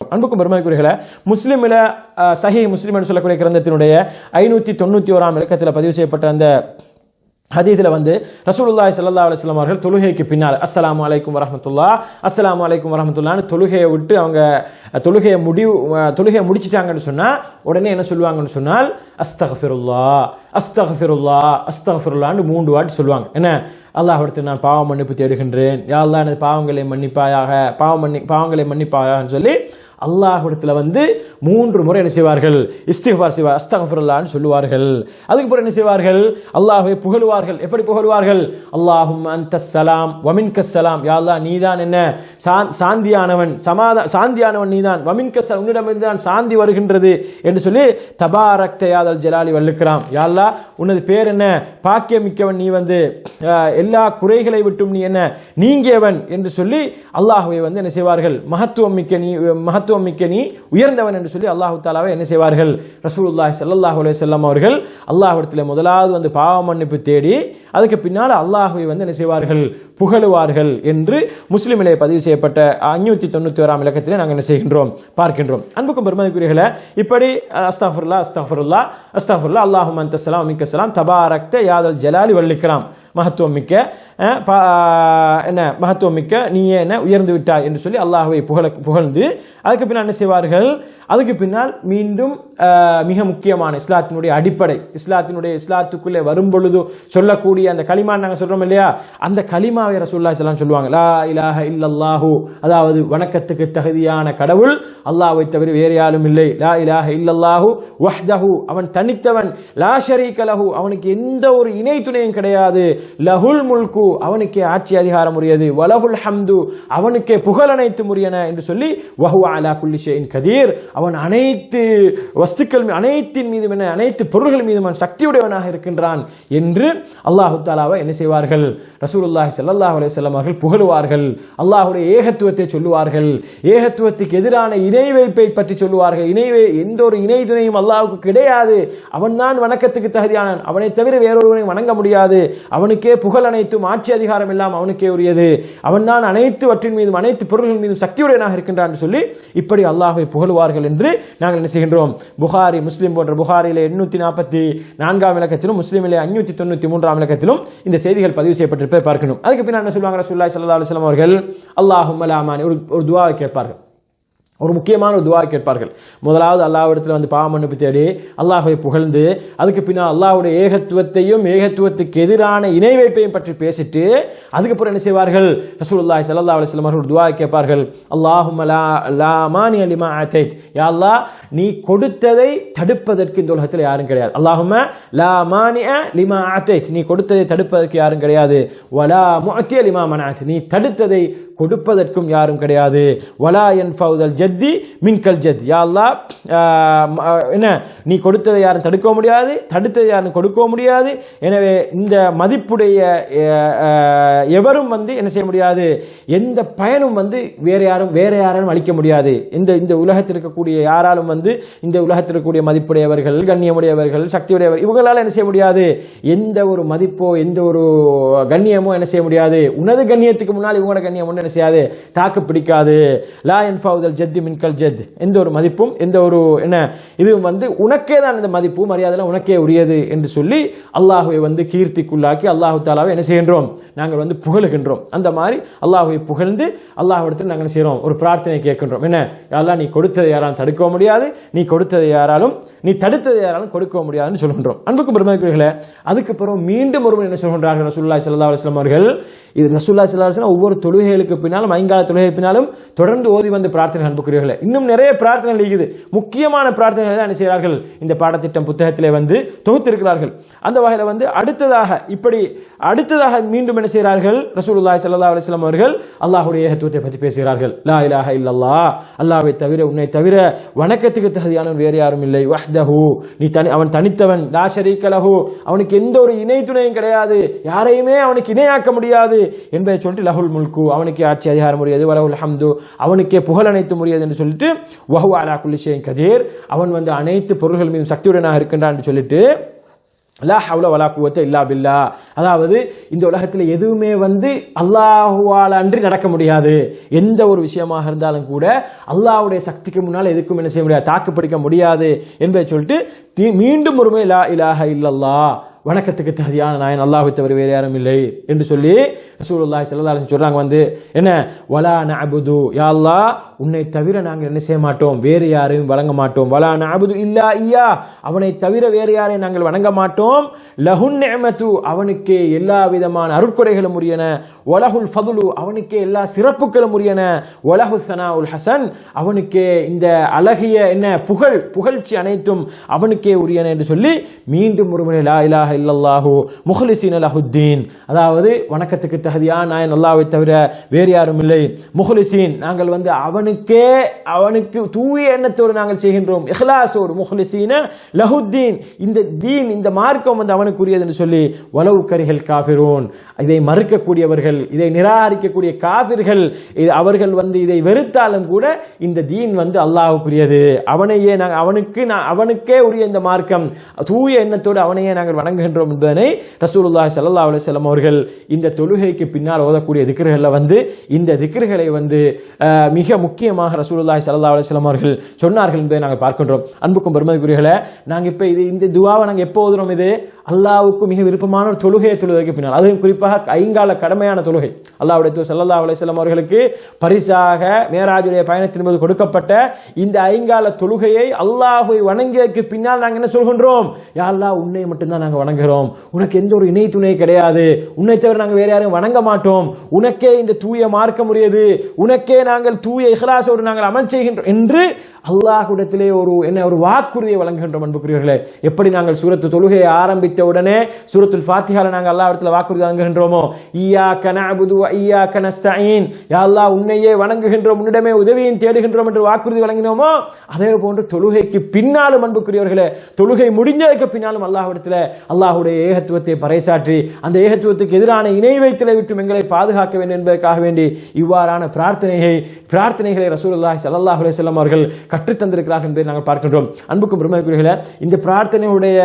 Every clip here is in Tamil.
அன்புக்கும் பெருமைக்குரியர்களே முஸ்லிமில் சஹி முஸ்லிம் சொல்லக்கூடிய கிரந்தத்தினுடைய ஐநூற்றி தொண்ணூற்றி ஓராம் இலக்கத்தில் பதிவு செய்யப்பட்ட அந்த ஹதீதில் வந்து ரசூலுல்லாய் சல்லா அலுவலாம் அவர்கள் தொழுகைக்கு பின்னால் அஸ்லாம் அலைக்கும் வரமத்துல்லா அஸ்லாம் அலைக்கும் வரமத்துல்லான்னு தொழுகையை விட்டு அவங்க தொழுகையை முடிவு தொழுகையை முடிச்சிட்டாங்கன்னு சொன்னால் உடனே என்ன சொல்லுவாங்கன்னு சொன்னால் அஸ்தகஃபிருல்லா அஸ்தகஃபிருல்லா அஸ்தகஃபிருல்லான்னு மூன்று வாட்டி சொல்லுவாங்க. என்ன? அல்லாஹிடத்தில் நான் பாவம் மன்னிப்பு தேடுகின்றேன். யா அல்லாஹ் எனது பாவங்களை மன்னிப்பாயாக பாவம் மன்னி பாவங்களை மன்னிப்பாயான்னு சொல்லி அல்லாஹிடத்தில் வந்து மூன்று முறை என்ன செய்வார்கள்? இஸ்திஃபார் செய்வார் அஸ்தகஃபுல்லான்னு சொல்லுவார்கள். அதுக்கு பிறகு என்ன செய்வார்கள்? அல்லாஹை புகழுவார்கள். எப்படி புகழுவார்கள்? அல்லாஹும் அந்த சலாம் வமின்க சலாம். யாழ்லா நீதான் என்ன? சாந்தியானவன். சமாதா சாந்தியானவன் நீதான். வமின்க சலாம் உன்னிடமிருந்து தான் சாந்தி வருகின்றது என்று சொல்லி தபாரக் தயாதல் ஜலாலி வல்லுக்கிறாம் யா உனது பேர் என்ன? பாக்கியமிக்கவன் நீ வந்து எல்லா குறைகளை விட்டும் நீ என்ன? நீங்கியவன் என்று சொல்லி அல்லாஹுவை வந்து என்ன செய்வார்கள்? மகத்துவம் மிக்க நீ மகத்துவம் மிக்க நீ உயர்ந்தவன் என்று சொல்லி அல்லாஹு தாலாவை என்ன செய்வார்கள்? ரசூலுல்லாஹி சல்லாஹூ அலைஹி செல்லம் அவர்கள் அல்லாஹ்விடத்தில் முதலாவது வந்து பாவ மன்னிப்பு தேடி அதுக்கு பின்னால் அல்லாஹுவை வந்து என்ன செய்வார்கள்? புகழுவார்கள் என்று முஸ்லிமிலே பதிவு செய்யப்பட்ட அஞ்சூத்தி தொண்ணூத்தி ஓராம் இலக்கத்திலே நாங்கள் என்ன செய்கின்றோம்? பார்க்கின்றோம். அன்புக்கும் பெருமதிக்குரியர்களே இப்படி அஸ்தாஃபுல்லா அஸ்தாஃபுல்லா அஸ்தாஃபுல்லா அல்லாஹும் அந்த சலாம் மிக்க சலாம் தபாரக்த யாதல் ஜலாலி வல்லிக்கிறாம் மகத்துவம் மிக்க என்ன மகத்துவம் மிக்க நீயே என்ன உயர்ந்து விட்டாய் என்று சொல்லி அல்லாஹுவை புகழ புகழ்ந்து அதுக்கு பின்னால் என்ன செய்வார்கள்? அதுக்கு பின்னால் மீண்டும் மிக முக்கியமான இஸ்லாத்தினுடைய அடிப்படை இஸ்லாத்தினுடைய இஸ்லாத்துக்குள்ளே வரும்பொழுது சொல்லக்கூடிய அந்த களிமா நாங்கள் சொல்றோம் இல்லையா? அந்த களிமாவை ரசூல்லா ஸல்லல்லாஹு சொல்லுவாங்க. லா இலாஹ இல்லல்லாஹு. அதாவது வணக்கத்துக்கு தகுதியான கடவுள் அல்லாஹை தவிர வேறு யாரும் இல்லை. லா இலாஹ இல்லல்லாஹு. வஹ்தஹு. அவன் தனித்தவன். லா ஷரீக லஹு. அவனுக்கு எந்த ஒரு இணை துணையும் கிடையாது. லஹுல் முல்கு அவனுக்கே ஆட்சி அதிகாரம் உரியது. வலஹுல் ஹம்து அவனுக்கே புகழ் அனைத்து உரியன என்று சொல்லி வஹு அலா குல்லி கதீர். அவன் அனைத்து வஸ்துக்கள் அனைத்தின் மீதும் என்ன அனைத்து பொருள்கள் மீதும் அவன் சக்தியுடையவனாக இருக்கின்றான் என்று அல்லாஹு தாலாவை என்ன செய்வார்கள்? ரசூலுல்லாஹி சல்லாஹ் அலைஹி வஸல்லம் அவர்கள் புகழுவார்கள். அல்லாஹுடைய ஏகத்துவத்தை சொல்லுவார்கள். ஏகத்துவத்துக்கு எதிரான இணை வைப்பை பற்றி சொல்லுவார்கள். இணை எந்த ஒரு இணை துணையும் அல்லாஹுக்கு கிடையாது. அவன்தான் வணக்கத்துக்கு தகுதியானவன். அவனை தவிர வேறொருவனை வணங்க முடியாது. அவனுக்கு புகழ் அனைத்தும் ஆட்சி அதிகாரம் எல்லாம் அவனுக்கே உரியது. அவன் தான் அனைத்துவற்றின் மீதும் அனைத்து பொருள்கள் மீதும் சக்தியுடையனாக இருக்கின்றான் என்று சொல்லி இப்படி அல்லாஹை புகழுவார்கள் என்று நாங்கள் என்ன செய்கின்றோம்? புகாரி முஸ்லிம் போன்ற புகாரிலே எண்ணூத்தி நாற்பத்தி நான்காம் இலக்கத்திலும் முஸ்லீமிலே அஞ்சூற்றி தொண்ணூத்தி மூன்றாம் இலக்கத்திலும் இந்த செய்திகள் பதிவு செய்யப்பட்டிருப்பதை பார்க்கணும். அதுக்கு பின்னால் என்ன சொல்லுவாங்க ரசூல்லாய் சல்லா அலைஹி அவர்கள்? அல்லாஹும் அலாமானி ஒரு ஒரு துவாவை கேட்பார்கள். ஒரு முக்கியமான ஒரு துவா கேட்பார்கள். முதலாவது அல்லாவிடத்தில் வந்து பாவ மன்னிப்பு தேடி அல்லாஹை புகழ்ந்து அதுக்கு பின்னால் அல்லாஹ்வுடைய ஏகத்துவத்தையும் ஏகத்துவத்துக்கு எதிரான இணை வைப்பையும் பற்றி பேசிட்டு அதுக்கப்புறம் என்ன செய்வார்கள்? ரசூல்லாய் சல்லா அலைஹி வஸல்லம் ஒரு துவா கேட்பார்கள். அல்லாஹும்ம லா லா மானிய யா அல்லாஹ் நீ கொடுத்ததை தடுப்பதற்கு இந்த உலகத்தில் யாரும் கிடையாது. அல்லாஹும லா மானிய லிமா அத்தைத் நீ கொடுத்ததை தடுப்பதற்கு யாரும் கிடையாது. வலா முஅத்திய லிமா மனாத். நீ தடுத்ததை கொடுப்பதற்கும் யாரும் கிடையாது. வலா என் ஃபவுதல் ஜத்தி மின்கல் ஜத் யா என்ன நீ கொடுத்ததை யாரும் தடுக்க முடியாது தடுத்ததை யாரும் கொடுக்க முடியாது. எனவே இந்த மதிப்புடைய எவரும் வந்து என்ன செய்ய முடியாது எந்த பயனும் வந்து வேற யாரும் வேற யாராலும் அளிக்க முடியாது. இந்த இந்த உலகத்தில் இருக்கக்கூடிய யாராலும் வந்து இந்த உலகத்தில் இருக்கக்கூடிய மதிப்புடையவர்கள் கண்ணியமுடையவர்கள் சக்தியுடையவர் இவங்களால என்ன செய்ய முடியாது எந்த ஒரு மதிப்போ எந்த ஒரு கண்ணியமோ என்ன செய்ய முடியாது. உனது கண்ணியத்துக்கு முன்னால் இவங்களோட கண்ணியம் ஒன்று என்ன செய்யாது தாக்கு பிடிக்காது. லா என்பாவுதல் ஜத்தி மின்கல் ஜெத். எந்த ஒரு மதிப்பும் எந்த ஒரு என்ன இது வந்து உனக்கே தான் இந்த மதிப்பு மரியாதைலாம் உனக்கே உரியது என்று சொல்லி அல்லாஹுவை வந்து கீர்த்திக்குள்ளாக்கி அல்லாஹு தாலாவை என்ன செய்கின்றோம்? நாங்கள் வந்து புகழுகின்றோம். அந்த மாதிரி அல்லாஹுவை புகழ்ந்து அல்லாஹ்விடத்தில் நாங்கள் என்ன செய்கிறோம்? ஒரு பிரார்த்தனை கேட்கின்றோம். என்ன? யாரெல்லாம் நீ கொடுத்ததை யாராலும் தடுக்க முடியாது. நீ கொடுத்ததை யாராலும் நீ தடுத்தது யாராலும் கொடுக்க முடியாதுன்னு சொல்கின்றோம். அன்புக்கும் பெருமதிக்குரியர்களே அதுக்கு பிறகு மீண்டும் ஒருவன் என்ன சொல்கின்றார்கள் ரசூல்லா சல்லா அலுவலம் அவர்கள்? இது ரசூல்லா சல்லா அலுவலம் ஒவ்வொரு தொழுகைகளுக்கு பின்னாலும் ஐங்கால தொழுகை பின்னாலும் தொடர்ந்து ஓதி வந்து பிரார்த்தனை அன்புக்குரியவர்களே. இன்னும் நிறைய பிரார்த்தனை இருக்குது. முக்கியமான பிரார்த்தனைகளை தான் என்ன செய்கிறார்கள்? இந்த பாடத்திட்டம் புத்தகத்திலே வந்து தொகுத்திருக்கிறார்கள். அந்த வகையில் வந்து அடுத்ததாக இப்படி அடுத்ததாக மீண்டும் என்ன செய்கிறார்கள்? ரசூலுல்லாஹி சல்லா அலுவலம் அவர்கள் அல்லாஹுடைய ஏகத்துவத்தை பற்றி பேசுகிறார்கள். லா இலாஹ இல்லல்லா அல்லாவை தவிர உன்னை தவிர வணக்கத்துக்கு தகுதியான வேறு யாரும் இல்லை. வஹ்தஹு. நீ தனி அவன் தனித்தவன் லா ஷரீக அவனுக்கு எந்த ஒரு இணை துணையும் கிடையாது. யாரையுமே அவனுக்கு இணையாக்க முடியாது. என்பதை சொல்லிட்டு லஹுல் முல்கு அவனுக்கே ஆட்சி அதிகாரம் உரியது. வலஹுல் ஹம்து அவனுக்கே புகழ் அனைத்து முடியாது என்று சொல்லிட்டு வஹு அலா குல்லிஷேன் கதீர் அவன் வந்து அனைத்து பொருள்கள் மீதும் சக்தியுடனாக இருக்கின்றான் என்று சொல்லிட்டு லா ஹவுல வலா குவத்தை இல்லா பில்லா. அதாவது இந்த உலகத்தில் எதுவுமே வந்து அல்லாஹுவால் அன்றி நடக்க முடியாது. எந்த ஒரு விஷயமாக இருந்தாலும் கூட அல்லாஹுடைய சக்திக்கு முன்னால் எதுக்கும் என்ன செய்ய முடியாது தாக்கு பிடிக்க முடியாது என்பதை சொல்லிட்டு மீண்டும் ஒருமை லா இலாஹ இல்லல்லா வணக்கத்துக்கு தகுதியான நாயன் அல்லாஹ்வை தவிர வேறு யாரும் இல்லை என்று சொல்லி ரசூலுல்லாஹி ஸல்லல்லாஹு சொல்கிறாங்க சொல்றாங்க வந்து என்ன? வலா நபுது யா உன்னை தவிர நாங்கள் என்ன செய்ய மாட்டோம்? வேறு யாரையும் வணங்க மாட்டோம். வலா நபுது இல்லா ஐயா அவனை தவிர வேறு யாரையும் நாங்கள் வணங்க மாட்டோம். லஹுன் நேமத்து அவனுக்கே எல்லா விதமான அருட்கொடைகளும் உரியன. உலகுல் ஃபதுலு. அவனுக்கே எல்லா சிறப்புகளும் உரியன. ஒலகு சனா உல் ஹசன். அவனுக்கே இந்த அழகிய என்ன புகழ் புகழ்ச்சி அனைத்தும் அவனுக்கே உரியன என்று சொல்லி மீண்டும் ஒருமுறை லா இலாக இல்லல்லாஹு முஹ்லிசீன அலஹுத்தீன் அதாவது வணக்கத்துக்கு தகுதியா நாயன் அல்லாவை தவிர வேறு யாரும் இல்லை. முஹ்லிசீன் நாங்கள் வந்து அவனுக்கே அவனுக்கு தூய எண்ணத்தோடு நாங்கள் செய்கின்றோம். இஹ்லாசோடு முஹ்லிசீன லஹுத்தீன். இந்த தீன் இந்த மார்க்கம் வந்து அவனுக்குரியது என்று சொல்லி வலவு கரிகள் காஃபிரோன். இதை மறுக்கக்கூடியவர்கள் இதை நிராகரிக்கக்கூடிய காஃபிர்கள் இது அவர்கள் வந்து இதை வெறுத்தாலும் கூட இந்த தீன் வந்து அல்லாஹுக்குரியது. அவனையே நாங்கள் அவனுக்கு நான் அவனுக்கே உரிய இந்த மார்க்கம் தூய எண்ணத்தோடு அவனையே நாங்கள் வணங்க வணங்குகின்றோம் என்பதனை ரசூலுல்லாஹி சல்லா அலைஹி அவர்கள் இந்த தொழுகைக்கு பின்னால் ஓதக்கூடிய திக்ருகளில் வந்து இந்த திக்ருகளை வந்து மிக முக்கியமாக ரசூலுல்லாஹி சல்லா அலைஹி அவர்கள் சொன்னார்கள் என்பதை நாங்கள் பார்க்கின்றோம். அன்புக்கும் பெருமதிக்குரியர்களை நாங்கள் இப்போ இது இந்த துவாவை நாங்கள் எப்போ ஓதுறோம் இது? அல்லாவுக்கு மிக விருப்பமான ஒரு தொழுகையை தொழுவதற்கு பின்னால். அதுவும் குறிப்பாக ஐங்கால கடமையான தொழுகை. அல்லாவுடைய சல்லா ஸல்லல்லாஹு அவர்களுக்கு பரிசாக மேராஜுடைய பயணத்தின் போது கொடுக்கப்பட்ட இந்த ஐங்கால தொழுகையை அல்லாஹை வணங்கியதற்கு பின்னால் நாங்கள் என்ன சொல்கின்றோம்? யா அல்லாஹ் உன்னை மட்டும்தான் நாங்கள் வணங்குகிறோம். உனக்கு எந்த ஒரு இணை துணை கிடையாது. உன்னை தவிர நாங்கள் வேற யாரும் வணங்க மாட்டோம். உனக்கே இந்த தூய மார்க்க முடியாது உனக்கே நாங்கள் தூய இஹ்லாஸோடு நாங்கள் அமல் செய்கின்றோம் என்று அல்லாஹுடத்திலே ஒரு என்ன ஒரு வாக்குறுதியை வழங்குகின்றோம் அன்புக்குரியவர்களே எப்படி நாங்கள் சூரத்து தொழுகையை ஆரம்பித்த உடனே சூரத்துல் ஃபாத்திஹால நாங்கள் அல்லாஹ்விடத்தில் வாக்குறுதி வழங்குகின்றோமோ? ஈயா கனபுது ஐயா கனஸ்தாயின் யா அல்லாஹ் உன்னையே வணங்குகின்றோம் உன்னிடமே உதவியும் தேடுகின்றோம் என்று வாக்குறுதி வழங்கினோமோ? அதே போன்று தொழுகைக்கு பின்னாலும் அன்புக்குரியவர்களே தொழுகை முடிஞ்சதுக்கு பின்னாலும் அல்லாஹ்விடத்தில் அல்லாஹுடைய ஏகத்துவத்தை பறைசாற்றி அந்த ஏகத்துவத்துக்கு எதிரான இணை வைத்தலை விட்டு எங்களை பாதுகாக்க வேண்டும் என்பதற்காக வேண்டி இவ்வாறான பிரார்த்தனையை பிரார்த்தனைகளை ரசூலுல்லாஹி சல்லாஹ் அலுவலம் அவர்கள் கற்றுத்தந்திருக்கிறார்கள் என்பதை நாங்கள் பார்க்கின்றோம். அன்புக்கும் பெருமைக்குரியர்களே இந்த பிரார்த்தனையுடைய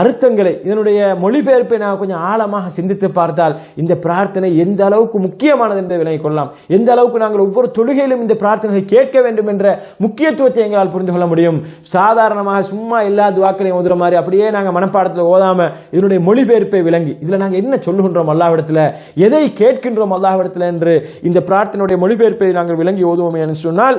அர்த்தங்களை இதனுடைய மொழிபெயர்ப்பை நான் கொஞ்சம் ஆழமாக சிந்தித்து பார்த்தால் இந்த பிரார்த்தனை எந்த அளவுக்கு முக்கியமானது என்று விளங்கிக் கொள்ளலாம். எந்த அளவுக்கு நாங்கள் ஒவ்வொரு தொழுகையிலும் இந்த பிரார்த்தனைகளை கேட்க வேண்டும் என்ற முக்கியத்துவத்தை எங்களால் புரிந்து கொள்ள முடியும். சாதாரணமாக சும்மா எல்லா துவாக்களையும் ஓதுற மாதிரி அப்படியே நாங்கள் மனப்பாடத்தில் ஓதாம இதனுடைய மொழிபெயர்ப்பை விளங்கி இதுல நாங்கள் என்ன சொல்லுகின்றோம் அல்லாவிடத்தில் எதை கேட்கின்றோம் அல்லாஹ்விடத்தில் என்று இந்த பிரார்த்தனையுடைய மொழிபெயர்ப்பை நாங்கள் விளங்கி ஓதுவோமே என்று சொன்னால்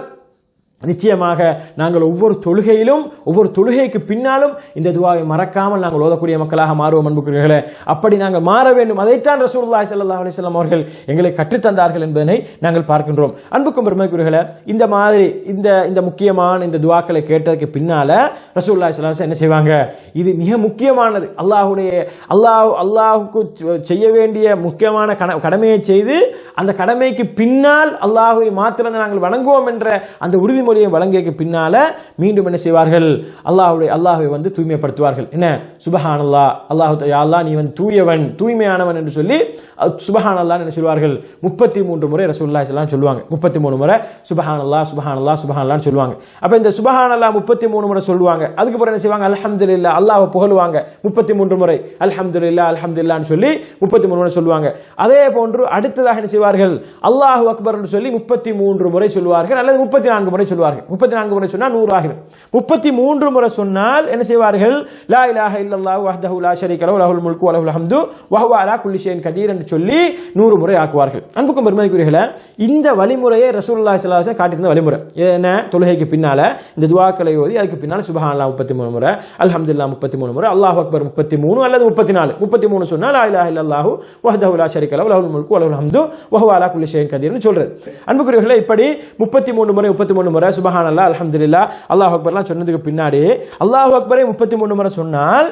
நிச்சயமாக நாங்கள் ஒவ்வொரு தொழுகையிலும் ஒவ்வொரு தொழுகைக்கு பின்னாலும் இந்த துவாவை மறக்காமல் நாங்கள் ஓதக்கூடிய மக்களாக மாறுவோம் அன்புக்குரியர்களே அப்படி நாங்கள் மாற வேண்டும். அதைத்தான் ரசூலுல்லாஹி சல்லா அலிஸ்லாம் அவர்கள் எங்களை கற்றுத்தந்தார்கள் என்பதனை நாங்கள் பார்க்கின்றோம். அன்புக்கும் பெருமைக்குரியர்களே இந்த மாதிரி இந்த இந்த முக்கியமான இந்த துவாக்களை கேட்டதுக்கு பின்னால ரசூலுல்லாஹி ஸல்லல்லாஹு என்ன செய்வாங்க? இது மிக முக்கியமானது. அல்லாஹுடைய அல்லாஹ் அல்லாஹுக்கு செய்ய வேண்டிய முக்கியமான கட- கடமையை செய்து அந்த கடமைக்கு பின்னால் அல்லாஹுவை மாத்திரம் நாங்கள் வணங்குவோம் என்ற அந்த உறுதிமொழியை வழங்கியக்கு பின்னால மீண்டும் என்ன செய்வார்கள்? அல்லாஹுடைய அல்லாஹை வந்து தூய்மைப்படுத்துவார்கள். என்ன? சுபஹான் அல்லா அல்லாஹு அல்லாஹ் நீ வந்து தூயவன் தூய்மையானவன் என்று சொல்லி சுபஹான் என்ன சொல்வார்கள்? முப்பத்தி மூன்று முறை ரசூல்லா இஸ்லாம் சொல்லுவாங்க முப்பத்தி மூணு முறை சுபஹான் அல்லா சுபஹான் அல்லா சுபஹான் சொல்லுவாங்க அப்ப இந்த சுபஹான் அல்லா முப்பத்தி மூணு முறை சொல்லுவாங்க. அதுக்கப்புறம் என்ன செய்வாங்க? அல்ஹம்துலில்லாஹ் அல்லாஹ்வை புகழுவாங்க. முப்பத்தி மூன்று முறை அல்ஹம்துலில்லாஹ் அல்ஹம்துலில்லாஹ்னு சொல்லி முப்பத்தி மூணு முறை சொல்லுவாங்க. அதே போன்று அடுத்ததாக என்ன செய்வார்கள்? அல்லாஹ் அக்பர் என்று சொல்லி முப்பத்தி மூன்று முறை சொல்லுவார்கள். அல்லது முப்பத்தி நான்கு முறை சொல்வார்கள். முப்பத்தி நான்கு முறை சொன்னால் நூறு ஆகிடும் முப்பத்தி மூன்று முறை சொன்னால் என்ன செய்வார்கள்? லா இலாஹ இல்லல்லாஹு வஹ்தஹு லா ஷரீக லஹு லஹுல் முல்கு வ லஹுல் ஹம்து வ ஹுவ அலா குல்லி ஷைன் கதீர் என்று சொல்லி நூறு முறை ஆக்குவார்கள். அன்புக்கும் பெருமதிக்குரியர்களே இந்த வழிமுறையை ரசூலுல்லாஹி ஸல்லல்லாஹு அலைஹி வஸல்லம் காட்டியிருந்த வழிமுறை. என்ன தொழுகைக்கு பின்னால இந்த துஆக்களை ஓதி அதுக்கு பின்னால சுபஹானல்லாஹ் முப்பத்தி மூணு முறை அல்ஹம்துலில்லாஹ் முப்பத்தி மூணு முறை அல்லாஹ் அக்பர் முப்பத்தி மூணு அல்லது முப்பத்தி நாலு முப்பத்தி மூணு சொன்னால் லா இலாஹ இல்லல்லாஹு வஹ்தஹு லா ஷரீக லஹு லஹுல் முல்கு வ லஹுல் ஹம்து வ ஹுவ அலா குல்லி ஷைன் கதீர்னு சொல்றது. அன்புக்குரியவர்களே இப்படி முப்பத்தி மூணு முறை முப்பத்தி மூணு முறை சுபஹானல்லாஹ் அல்ஹம்துலில்லாஹ். அல்லாஹ் அக்பர்லாம் சொன்னதுக்கு பின்னாடி அல்லாஹ் அக்பரை முப்பத்தி மூணு முறை சொன்னால்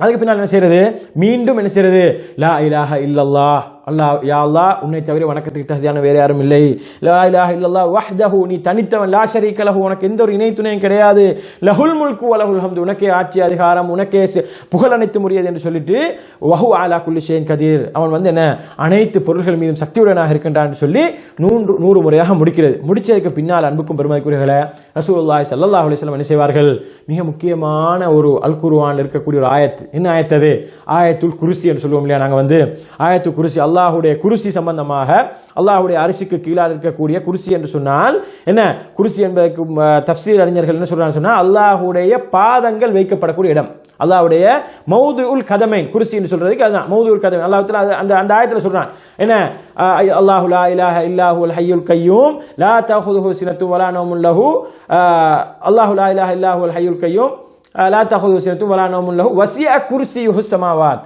அதுக்கு பின்னால் என்ன செய்யறது? மீண்டும் என்ன செய்யறது? லா இலாஹ இல்லல்லாஹ். அல்லாஹ் யா அல்லா உன்னை தவிர வணக்கத்துக்கு தகுதியான வேறு யாரும் இல்லை. லா இலாஹ இல்லல்லாஹ் வஹ்தஹு நீ தனித்தவன் லா ஷரீக லஹு உனக்கு எந்த ஒரு இணை துணையும் கிடையாது. லஹுல் முல்கு வலஹுல் ஹம்து உனக்கே ஆட்சி அதிகாரம் உனக்கே புகழ் அனைத்து முடியாது என்று சொல்லிட்டு வஹு ஆலா குல்லி ஷேன் கதீர். அவன் வந்து என்ன? அனைத்து பொருள்கள் மீதும் சக்தியுடனாக இருக்கின்றான் சொல்லி நூன்று நூறு முறையாக முடிக்கிறது. முடிச்சதுக்கு பின்னால் அன்புக்கும் பெருமதிக்குரியர்களை ரசூல்லாய் ஸல்லல்லாஹு அலைஹி வஸல்லம் என்ன செய்வார்கள்? மிக முக்கியமான ஒரு அல் குருவான் இருக்கக்கூடிய ஒரு ஆயத். என்ன ஆயத்தது? ஆயத்துல் குருசி என்று சொல்லுவோம் இல்லையா? நாங்கள் வந்து ஆயத்துல் குருசி அல்லாஹுடைய குருசி சம்பந்தமாக அல்லாஹுடைய அரிசிக்கு கீழாக இருக்கக்கூடிய குருசி என்று சொன்னால் என்ன? குருசி என்பதற்கு தப்சீர் அறிஞர்கள் என்ன சொல்றாங்க சொன்னால் அல்லாஹுடைய பாதங்கள் வைக்கப்படக்கூடிய இடம். அல்லாவுடைய மௌது உல் கதமைன் குருசின்னு சொல்றதுக்கு அதுதான். மௌது உல் கதமைன் அல்லாஹ் அந்த அந்த ஆயத்தில் சொல்றான். என்ன? அல்லாஹு லா இலாஹ இல்லாஹுல் ஹையுல் கையூம் லா தஅஹுதுஹு சினத்தும் வலா நோமுல்லஹு அல்லாஹு லா இலாஹ இல்லாஹு அல் ஹையுல் கையூம் லா தஅஹுதுஹு சினத்தும் வலா நௌமுன் லஹு. வசிய குர்சியுஹு ஸமாவாத்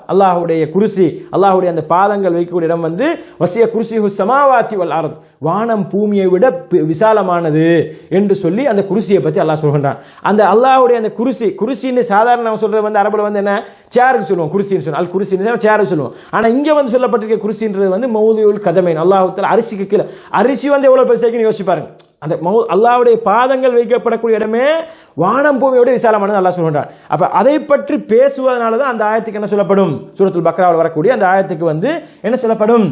குருசி அல்லாஹுடைய அந்த பாதங்கள் வைக்கக்கூடிய இடம் வந்து வசிய குருசி சமாவாத்தி வல் அர்த். வானம் பூமியை விட விசாலமானது என்று சொல்லி அந்த குருசியை பற்றி அல்லாஹ் சொல்கின்றான். அந்த அல்லாஹுடைய அந்த குருசி குருசின்னு சாதாரண நம்ம சொல்றது வந்து அரபுல வந்து என்ன? சேருக்கு சொல்லுவோம் குருசின்னு சொல்லுவோம். அல் குருசின்னு சேருக்கு சொல்லுவோம். ஆனால் இங்கே வந்து சொல்லப்பட்டிருக்க குருசின்றது வந்து மௌதியுல் கதமைன். அல்லாஹுத்தால அரிசிக்கு கீழே. அரிசி வந்து எவ்வளோ பெருசாக்குன்னு யோசிச்சு பாருங்க. அந்த மௌ அல்லாஹ்வுடைய பாதங்கள் வைக்கப்படக்கூடிய இடமே வானம் பூமியோட விசாலமானது அல்லா சொல்கின்றான். அப்ப அதை பற்றி பேசுவதனால தான் அந்த ஆயத்துக்கு என்ன சொல்லப்படும்? சூரத்தில் பக்ராவில் வரக்கூடிய அந்த ஆயத்துக்கு வந்து என்ன சொல்லப்படும்?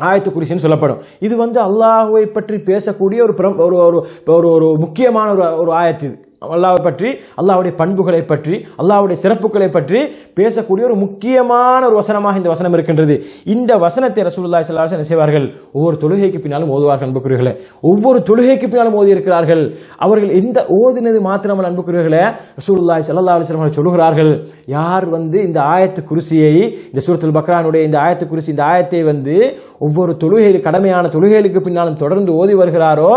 ஆயத்து குறிசின்னு சொல்லப்படும். இது வந்து அல்லாஹுவை பற்றி பேசக்கூடிய ஒரு ஒரு ஒரு ஒரு ஒரு முக்கியமான ஒரு ஒரு ஆயத்து இது. அல்லாவை பற்றி அல்லாஹ்வுடைய பண்புகளை பற்றி அல்லாவுடைய சிறப்புகளை பற்றி பேசக்கூடிய ஒரு முக்கியமான ஒரு வசனமாக இந்த வசனம் இருக்கின்றது. இந்த வசனத்தை ரசூல்லா ஸல்லல்லாஹு என்ன செய்வார்கள்? ஒவ்வொரு தொழுகைக்கு பின்னாலும் ஓதுவார்கள் அன்புக்குரியர்களே ஒவ்வொரு தொழுகைக்கு பின்னாலும் ஓதி இருக்கிறார்கள் அவர்கள் எந்த ஓதினது மாத்திரம் அன்புக்குரியர்களே ரசூல்லா சல்லா அலைஹி சொல்லுகிறார்கள் யார் வந்து இந்த ஆயத்து குருசியை இந்த சூரத்துல் பக்ரானுடைய இந்த ஆயத்து குருசி இந்த ஆயத்தை வந்து ஒவ்வொரு தொழுகையில் கடமையான தொழுகைகளுக்கு பின்னாலும் தொடர்ந்து ஓதி வருகிறாரோ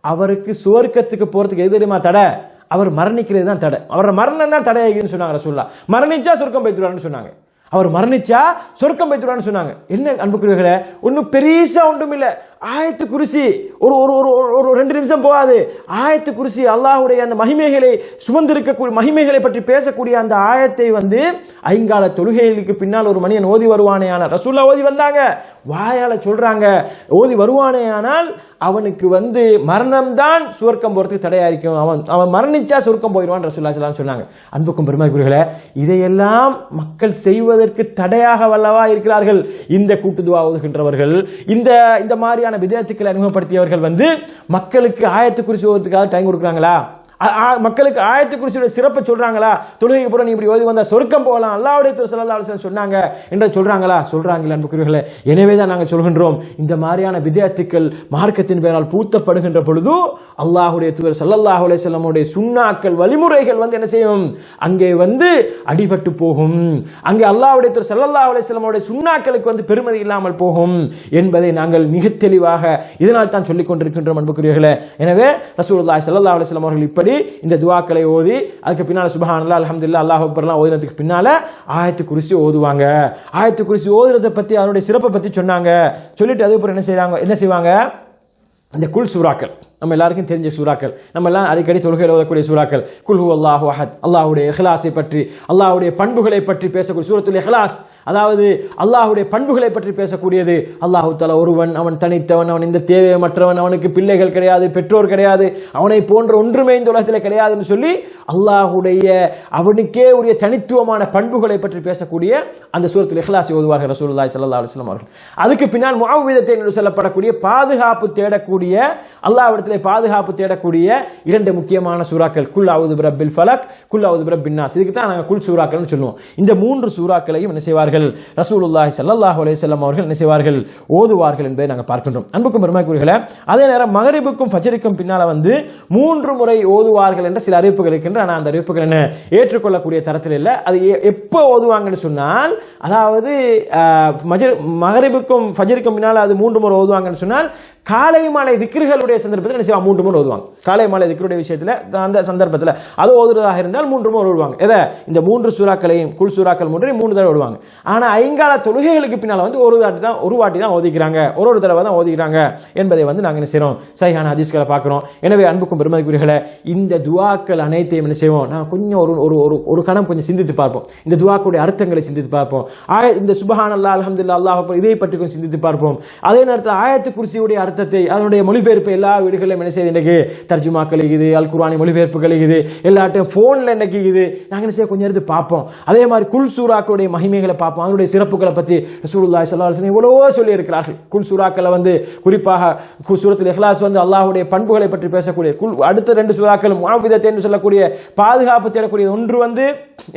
அவருக்கு சுவர்க்கத்துக்கு போறதுக்கு எது தெரியுமா தடை? அவர் மரணிக்கிறது தான் தடை. அவரோட மரணம் தான் தடையாகின்னு சொன்னாங்க ரசூல்லா மரணிச்சா சொர்க்கம் போய்த்துருவான்னு சொன்னாங்க. அவர் மரணிச்சா சொர்க்கம் போய்த்துருவான்னு சொன்னாங்க. என்ன அன்புக்குரியவர்களே ஒன்றும் பெரிசா ஒன்றும் இல்லை. ஆயத்து குருசி ஒரு ஒரு ஒரு ஒரு- ஒரு ரெண்டு நிமிஷம் போகாது. ஆயத்து குருசி அல்லாஹுடைய அந்த மகிமைகளை சுமந்திருக்கக்கூடிய மகிமைகளை பற்றி பேசக்கூடிய அந்த ஆயத்தை வந்து ஐங்கால தொழுகைகளுக்கு பின்னால் ஒரு மனிதன் ஓதி வருவானேயான ரசூல்லா ஓதி வந்தாங்க. வாயால சொல்றாங்க. ஓதி வருவானேயானால் அவனுக்கு வந்து மரணம் தான் சுவர்க்கம் போறதுக்கு தடையா இருக்கும் அவன் அவன் மரணிச்சா சுவர்க்கம் போயிடுவான் ரசூல்லா ஸல்லல்லாஹு சொன்னாங்க. அன்புக்கும் குருகளை இதையெல்லாம் மக்கள் செய்வதற்கு தடையாக வல்லவா இருக்கிறார்கள். இந்த கூட்டுதுவா ஓதுகின்றவர்கள் இந்த இந்த மாதிரியான விதத்துக்களை அறிமுகப்படுத்தியவர்கள் வந்து மக்களுக்கு ஆயத்து குறிச்சு ஓதுறதுக்காக டைம் கொடுக்குறாங்களா? மக்களுக்கு ஆயத்து குறிச்சியோட சிறப்பை சொல்றாங்களா? தொழுகைக்கு போற நீ இப்படி ஓதி வந்தா சொர்க்கம் போகலாம். அல்லாவுடைய திரு ஸல்லல்லாஹு சொன்னாங்க. என்று சொல்றாங்களா? சொல்றாங்களா அன்புக்குரியவர்களே எனவே தான் நாங்கள் சொல்கின்றோம் இந்த மாதிரியான வித்தியார்த்திகள் மார்க்கத்தின் பெயரால் பூத்தப்படுகின்ற பொழுது அல்லாஹுடைய தூதர் ஸல்லல்லாஹு அலைஹி சுண்ணாக்கள் வழிமுறைகள் வந்து என்ன செய்யும்? அங்கே வந்து அடிபட்டு போகும். அங்கே அல்லாஹுடைய தூதர் ஸல்லல்லாஹு அலைஹி சுண்ணாக்களுக்கு வந்து பெருமதி இல்லாமல் போகும் என்பதை நாங்கள் மிக தெளிவாக இதனால் தான் சொல்லிக் கொண்டிருக்கின்றோம் அன்புக்குரியவர்களே எனவே ரசூலுல்லாஹி ஸல்லல்லாஹு அலைஹி அவர்கள் இப்படி இந்த துவாக்களை ஓதி அதுக்கு பின்னால சுபஹானல்லா அலமதுல்லா அல்லாஹ் அக்பர்லாம் ஓதினதுக்கு பின்னால ஆயத்து குரிசி ஓதுவாங்க. ஆயத்து குரிசி ஓதுறதை பத்தி அதனுடைய சிறப்பை பத்தி சொன்னாங்க. சொல்லிட்டு அதுக்கப்புறம் என்ன செய்கிறாங்க என்ன செய்வாங்க? இந்த குல் சூறாக்கள். நம்ம எல்லாருக்கும் தெரிஞ்ச சூறாக்கள். நம்ம எல்லாம் அடிக்கடி தொழுகையில் ஓதக்கூடிய சூறாக்கள். குல்ஹு அல்லாஹு அஹத். அல்லாஹுடைய இஹ்லாஸை பற்றி அல்லாஹ்வுடைய பண்புகளை பற்றி பேசக்கூடிய சூரத்துல் இஹ்லாஸ். அதாவது அல்லாஹுடைய பண்புகளை பற்றி பேசக்கூடியது அல்லாஹு தஆலா ஒருவன் அவன் தனித்தவன் அவன் இந்த தேவையமற்றவன் அவனுக்கு பிள்ளைகள் கிடையாது பெற்றோர் கிடையாது அவனை போன்ற ஒன்றுமே இந்த உலகத்தில் கிடையாதுன்னு சொல்லி அல்லாஹுடைய அவனுக்கே உரிய தனித்துவமான பண்புகளை பற்றி பேசக்கூடிய அந்த சூரத்துல் இஹ்லாஸை ஓதுவார்கள் ரசூலுல்லாஹி ஸல்லல்லாஹு அலைஹி வஸல்லம் அவர்கள். அதுக்கு பின்னால் முஅவ்விதத்தை என்று சொல்லப்படக்கூடிய பாதுகாப்பு தேடக்கூடிய அல்லாஹ்விடத்திலே பாதுகாப்பு தேடக்கூடிய இரண்டு முக்கியமான சூறாக்கள் குல் அவுது பிரபில் ஃபலக் குல் அவுது பிரபின் நாஸ் இதுக்கு தான் நாங்கள் குல் சூறாக்கள்னு சொல்லுவோம். இந்த மூன்று சூறாக்களையும் என்ன செய்வார்கள்? ரசூலுல்லாஹி சல்லாஹ் அலையம் அவர்கள் என்ன செய்வார்கள்? ஓதுவார்கள் என்பதை நாங்கள் பார்க்கின்றோம். அன்புக்கும் பெருமைக்குரியர்களே அதே நேரம் மகரிபுக்கும் ஃபஜரிக்கும் பின்னால் வந்து மூன்று முறை ஓதுவார்கள் என்ற சில அறிவிப்புகள் இருக்கின்ற ஆனால் அந்த அறிவிப்புகள் என்ன? ஏற்றுக்கொள்ளக்கூடிய தரத்தில் இல்லை. அது எப்போ ஓதுவாங்கன்னு சொன்னால் அதாவது மகரிபுக்கும் ஃபஜருக்கும் பின்னால் அது மூன்று முறை ஓதுவாங்கன்னு சொன்னால் காலை மாலை திக்ருகளுடைய சந்தர்ப்பத்தில் என்ன செய்வாங்க? மூன்று முறை ஓதுவாங்க. காலை மாலை திக்ருடைய விஷயத்தில் அந்த சந்தர்ப்பத்தில் அது ஓதுறதாக இருந்தால் மூன்று முறை ஓடுவாங்க. எதை? இந்த மூன்று சூறாக்களையும் குல் சூறாக்கள் மூன்றையும் மூணு தடவை ஓடுவாங்க. ஆனால் ஐங்கால தொழுகைகளுக்கு பின்னால் வந்து ஒரு வாட்டி தான் ஒரு வாட்டி தான் ஓதிக்கிறாங்க. ஒரு ஒரு தடவை தான் ஓதிக்கிறாங்க என்பதை வந்து நாங்கள் என்ன செய்கிறோம் சைஹான ஹதீஸ்களை பார்க்குறோம். எனவே அன்புக்கும் பெருமதிக்குரியர்களை இந்த துவாக்கள் அனைத்தையும் என்ன செய்வோம்? நான் கொஞ்சம் ஒரு ஒரு ஒரு ஒரு கணம் கொஞ்சம் சிந்தித்து பார்ப்போம். இந்த துவாக்களுடைய அர்த்தங்களை சிந்தித்து பார்ப்போம். ஆய இந்த சுபஹான் அல்லா அலமதுல்லா அல்லாஹ் இதை பற்றி கொஞ்சம் சிந்தித்து பார்ப்போம். அதே நேரத்தில் ஆயத்து குர்சியுடைய அர்த்தத்தை அதனுடைய மொழிபெயர்ப்பு எல்லா வீடுகளிலும் என்ன செய்யுது இன்னைக்கு? தர்ஜுமாக்கள் இருக்குது அல் குர்வானி மொழிபெயர்ப்புகள் இருக்குது எல்லாட்டையும் ஃபோனில் இன்னைக்கு இது நாங்கள் என்ன செய்ய கொஞ்சம் நேரத்து பார்ப்போம். அதே மாதிரி குல் சூறாக்களுடைய மகிமைகளை பார்ப்போம். அதனுடைய சிறப்புகளை பற்றி ரசூலுல்லாஹி சல்லாஹ் எவ்வளவோ சொல்லி இருக்கிறார்கள் குல் சூறாக்களை வந்து குறிப்பாக சூரத்தில் இஹ்லாஸ் வந்து அல்லாஹுடைய பண்புகளை பற்றி பேசக்கூடிய குல் அடுத்த ரெண்டு சூறாக்கள் மாவிதத்தை என்று சொல்லக்கூடிய பாதுகாப்பு தேடக்கூடிய ஒன்று வந்து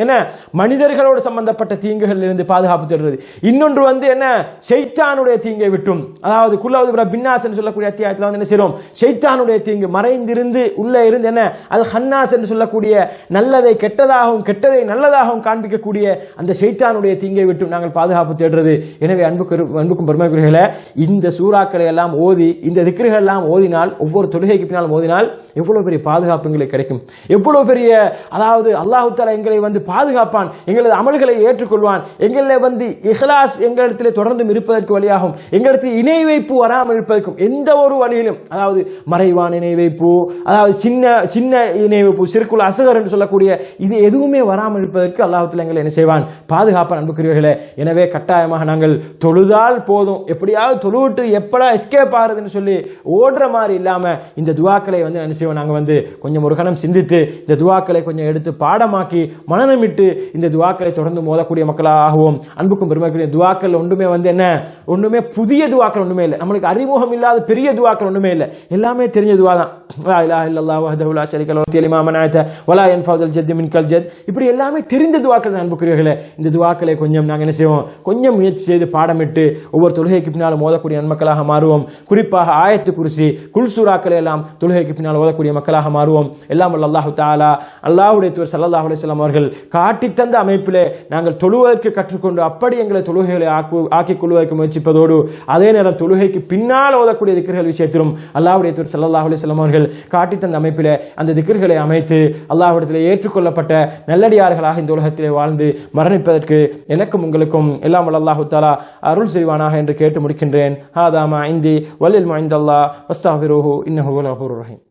என்ன? மனிதர்களோடு சம்பந்தப்பட்ட தீங்குகளில் இருந்து பாதுகாப்பு தேடுறது. இன்னொன்று வந்து என்ன? செய்தானுடைய தீங்கை விட்டும். அதாவது குல்லாவது பின்னா ஹன்னாஸ் என்று சொல்லக்கூடிய அத்தியாயத்தில் வந்து என்ன செய்றோம்? ஷைத்தானுடைய தீங்கு. மறைந்திருந்து உள்ளே இருந்து என்ன? அல் ஹன்னாஸ் என்று சொல்லக்கூடிய நல்லதை கெட்டதாகவும் கெட்டதை நல்லதாகவும் காண்பிக்கக்கூடிய அந்த ஷைத்தானுடைய தீங்கை விட்டு நாங்கள் பாதுகாப்பு தேடுறது. எனவே அன்புக்கு அன்புக்கும் பெருமைக்குரியர்களே இந்த சூறாக்களை எல்லாம் ஓதி இந்த திக்ருகள் எல்லாம் ஓதினால் ஒவ்வொரு தொழுகைக்கு பின்னாலும் ஓதினால் எவ்வளவு பெரிய பாதுகாப்பு எங்களுக்கு கிடைக்கும். எவ்வளவு பெரிய அதாவது அல்லாஹு தாலா எங்களை வந்து பாதுகாப்பான் எங்களது அமல்களை ஏற்றுக்கொள்வான் எங்களை வந்து இஹ்லாஸ் எங்களிடத்தில் தொடர்ந்தும் இருப்பதற்கு வழியாகும் எங்களிடத்தில் இணை வைப்பு வராமல் இருப்பதற்கு நடக்கும் எந்த ஒரு வழியிலும். அதாவது மறைவான நினைவைப்பு அதாவது சின்ன சின்ன நினைவைப்பு வைப்பு சிறுக்குள் அசகர் என்று சொல்லக்கூடிய இது எதுவுமே வராமல் இருப்பதற்கு அல்லாஹத்தில் எங்களை என்ன செய்வான்? பாதுகாப்பான் அன்புக்குரியவர்களே. எனவே கட்டாயமாக நாங்கள் தொழுதால் போதும். எப்படியாவது தொழுவிட்டு எப்படா எஸ்கேப் ஆகுதுன்னு சொல்லி ஓடுற மாதிரி இல்லாமல் இந்த துவாக்களை வந்து என்ன செய்வோம்? நாங்கள் வந்து கொஞ்சம் ஒரு கணம் சிந்தித்து இந்த துவாக்களை கொஞ்சம் எடுத்து பாடமாக்கி மனநமிட்டு இந்த துவாக்களை தொடர்ந்து மோதக்கூடிய மக்களாகவும் அன்புக்கும் பெருமைக்குரிய துவாக்கள் ஒன்றுமே வந்து என்ன? ஒன்றுமே புதிய துவாக்கள் ஒன்றுமே இல்லை. நம்மளுக்கு அறிமுகம் இல்லை இல்லாத பெரிய துவாக்கள் ஒன்றுமே இல்லை. எல்லாமே தெரிஞ்ச துவா தான் லா இலாஹ இல்லல்லாஹ் வஹ்தஹு லா ஷரீக லஹு வல் இமாம நஅத வலா யன்ஃபவுல் ஜத் ஜத். இப்படி எல்லாமே தெரிந்த துவாக்கள் தான் அன்புக்குரியர்களே இந்த துவாக்களை கொஞ்சம் நாங்கள் என்ன செய்வோம்? கொஞ்சம் முயற்சி செய்து பாடமிட்டு ஒவ்வொரு தொழுகைக்கு பின்னால் மோதக்கூடிய நன்மக்களாக மாறுவோம். குறிப்பாக ஆயத்து குறிசி குல்சூராக்களை எல்லாம் தொழுகைக்கு பின்னால் ஓதக்கூடிய மக்களாக மாறுவோம். எல்லாம் வல்ல அல்லாஹு தாலா அல்லாஹுடைய தூர் சல்லாஹ் அலிஸ்லாம் அவர்கள் காட்டித்தந்த அமைப்பிலே நாங்கள் தொழுவதற்கு கற்றுக்கொண்டு அப்படி எங்களை தொழுகைகளை ஆக்கு ஆக்கிக் கொள்வதற்கு முயற்சிப்பதோடு அதே நேரம் தொழுகைக்கு பின்னால் ஓத ஓதக்கூடிய திக்கர்கள் விஷயத்திலும் அல்லாஹ்வுடைய தூர் சல்லாஹ் அலைஹி அவர்கள் காட்டி தந்த அமைப்பிலே அந்த திக்கர்களை அமைத்து அல்லாஹ்விடத்திலே ஏற்றுக்கொள்ளப்பட்ட நல்லடியார்களாக இந்த உலகத்திலே வாழ்ந்து மரணிப்பதற்கு எனக்கும் உங்களுக்கும் எல்லாம் அல்லாஹு தாலா அருள் செய்வானாக என்று கேட்டு முடிக்கின்றேன். ஹாதாமா இந்தி வல்லில் மைந்தல்லா வஸ்தாஃபிருஹு இன்னஹு ரஹீம்.